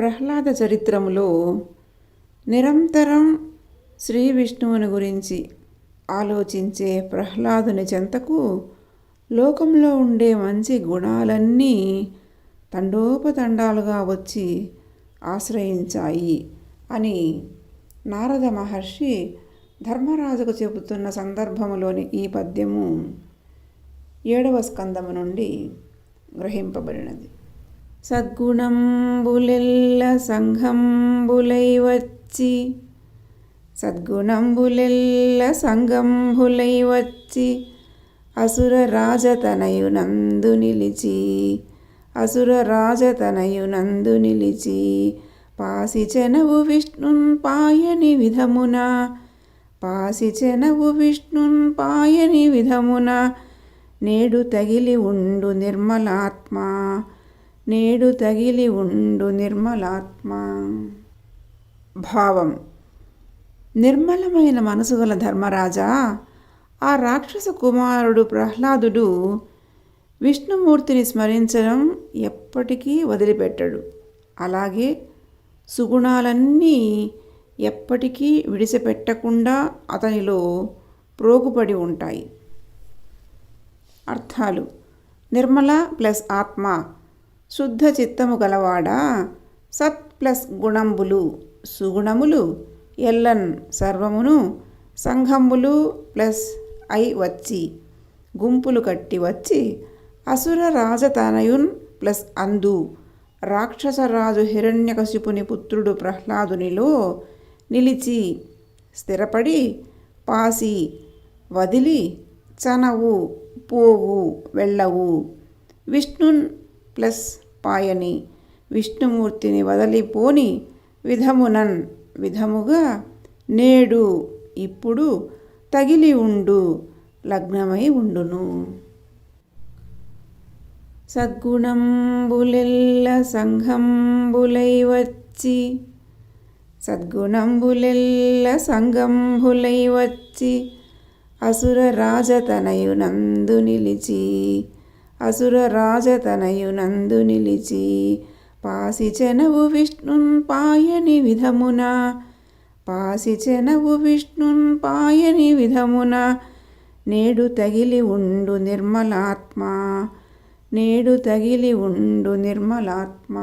ప్రహ్లాద చరిత్రములో నిరంతరం శ్రీ విష్ణువుని గురించి ఆలోచించే ప్రహ్లాదుని చెంతకు లోకంలో ఉండే మంచి గుణాలన్నీ తండోపతండాలుగా వచ్చి ఆశ్రయించాయి అని నారద మహర్షి ధర్మరాజుకు చెబుతున్న సందర్భములోని ఈ పద్యము ఏడవ స్కందము నుండి గ్రహింపబడినది. సద్గుణంబులెల్ల సంఘంబులై వచ్చి సద్గుణంబులెల్ల సంఘంబులై వచ్చి అసుర రాజతనయునందు నిలిచి అసుర రాజతనయునందు నిలిచి పాసిచెనవు విష్ణున్ పాయని విధమున పాసిచెనవు విష్ణున్ పాయని విధమున నేడు తగిలి ఉండు నిర్మలాత్మ నేడు తగిలి ఉండు నిర్మలాత్మ. భావం. నిర్మలమైన మనసు గల ధర్మరాజా ఆ రాక్షస కుమారుడు ప్రహ్లాదుడు విష్ణుమూర్తిని స్మరించడం ఎప్పటికీ వదిలిపెట్టడు. అలాగే సుగుణాలన్నీ ఎప్పటికీ విడిచిపెట్టకుండా అతనిలో ప్రోగుపడి ఉంటాయి. అర్థాలు. నిర్మల ప్లస్ ఆత్మ. శుద్ధ చిత్తము గలవాడా? సత్ ప్లస్ గుణంబులు సుగుణములు ఎల్లన్ సర్వమును సంఘంబులు ప్లస్ ఐ వచ్చి గుంపులు కట్టి వచ్చి అసుర రాజతనయున్ ప్లస్ అందు రాక్షసరాజు హిరణ్యకశిపుని పుత్రుడు ప్రహ్లాదునిలో నిలిచి స్థిరపడి పాసి వదిలి చనవు పోవు వెళ్ళవు. విష్ణున్ ప్లస్ పాయని విష్ణుమూర్తిని వదలిపోని విధమునన్ విధముగా నేడు ఇప్పుడు తగిలి ఉండు లగ్నమై ఉండును. సద్గుణంబులెల్ల సంఘంబులై వచ్చి సద్గుణంబులెల్ల సంగంబులై వచ్చి అసుర రాజతనయునందు నిలిచి అసుర రాజతనయునందు నిలిచి పాసిచెనవు విష్ణున్ పాయని విధమున పాసిచెనవు విష్ణున్ పాయని విధమున నేడు తగిలి ఉండు నిర్మలాత్మ నేడు తగిలి ఉండు నిర్మలాత్మ.